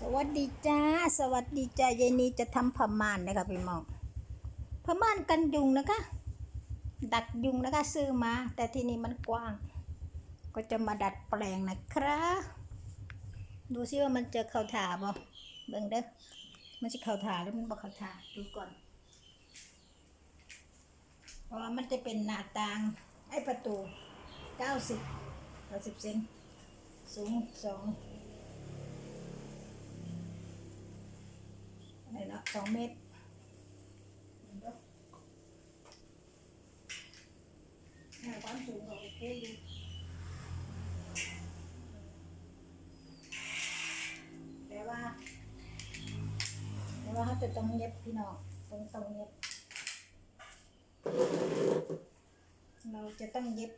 สวัสดีจ้า สวัสดีจ้ายยนีจะทำผ้าม่านนะคะพี่มองผ้าม่านกันยุงนะคะ ดักยุงนะคะซื้อมา แต่ที่นี่มันกว้าง ก็จะมาดัดแปลงนะครับดูซิว่ามันเจอเข่าถาบ่เบิ่งเด้อมันจะเข่าถาหรือมันบ่เข่าถาดูก่อนเพราะมันจะเป็นหน้าต่างไอ้ประตู 90 90เซนสูง2 สองเมตรอ่าความสูงก็โอเคอยู่แต่ว่า แต่ว่าเขาจะต้องเย็บพี่น้องต้องต้องเย็บ เราจะต้องเย็บ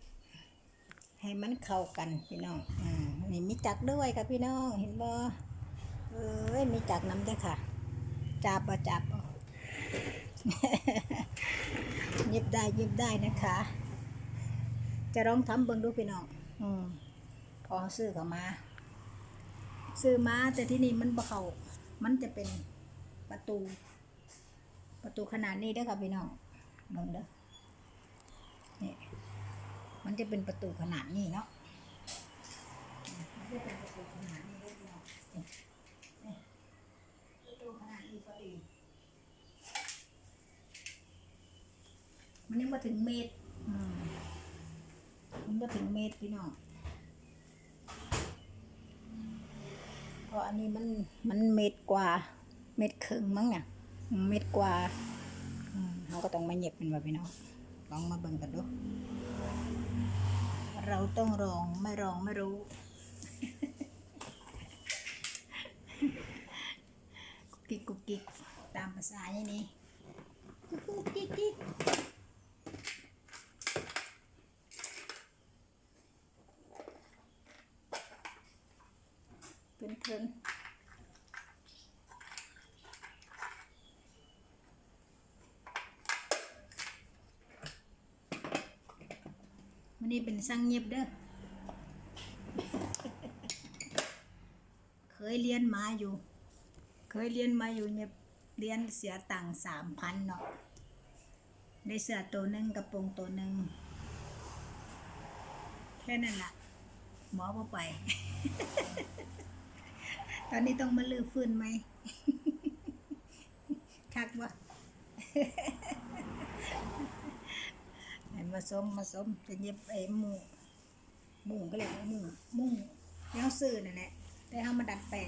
ให้มันเข้ากันพี่น้อง อ่า นี่มีจักรด้วยค่ะพี่น้อง เห็นบ่เอ้ย มีจักรน้ำด้วยค่ะ จับบ่จับบ่เย็บได้เย็บได้นะคะ จะลองทำเบิ่งดูพี่น้องอืมพอซื้อเขามา ซื้อมาแต่ที่นี่มันบ่เขามันจะเป็นประตู ประตูขนาดนี้เด้อค่ะพี่น้องเบิ่งเด้อนี่มันจะเป็นประตูขนาดนี้เนาะมันจะเป็นี่ประตูขนาดนี้พอดี มั นยังมาถึงเมตรอืมมันมาถึงเมตรพี่น้องเพราะอันนี้มันมันเมตรกว่า เมตรครึ่งมั้งเนี่ยเมตรกว่าเราก็ต้องมาเหย็บมันแบบพี่น้องลองมาเบิ่งกันดูเราต้องลองไม่ลองไม่รู้ กุกกิกกุกกิกตามภาษาอย่างนี้กุกกุกกิก เป็นเทินวันนี้เป็นสร้างเงียบเด้อ เคยเรียนมาอยู่ เคยเรียนมาอยู่เนี่ยเรียนเสียตังค์สามพันเนาะ ได้เสื้อตัวหนึ่งกระโปรงตัวหนึ่งแค่นั้นละหมอบ่ไปต อนนี้ต้องมาลือฟื้นไหมคักวะเห็นมาสมมาสมจะเย็บไอ้หมูหมูก็เลยกว่ามุงมูแล้วซื้อนั่นแหละแต่เขามาดัดแปลง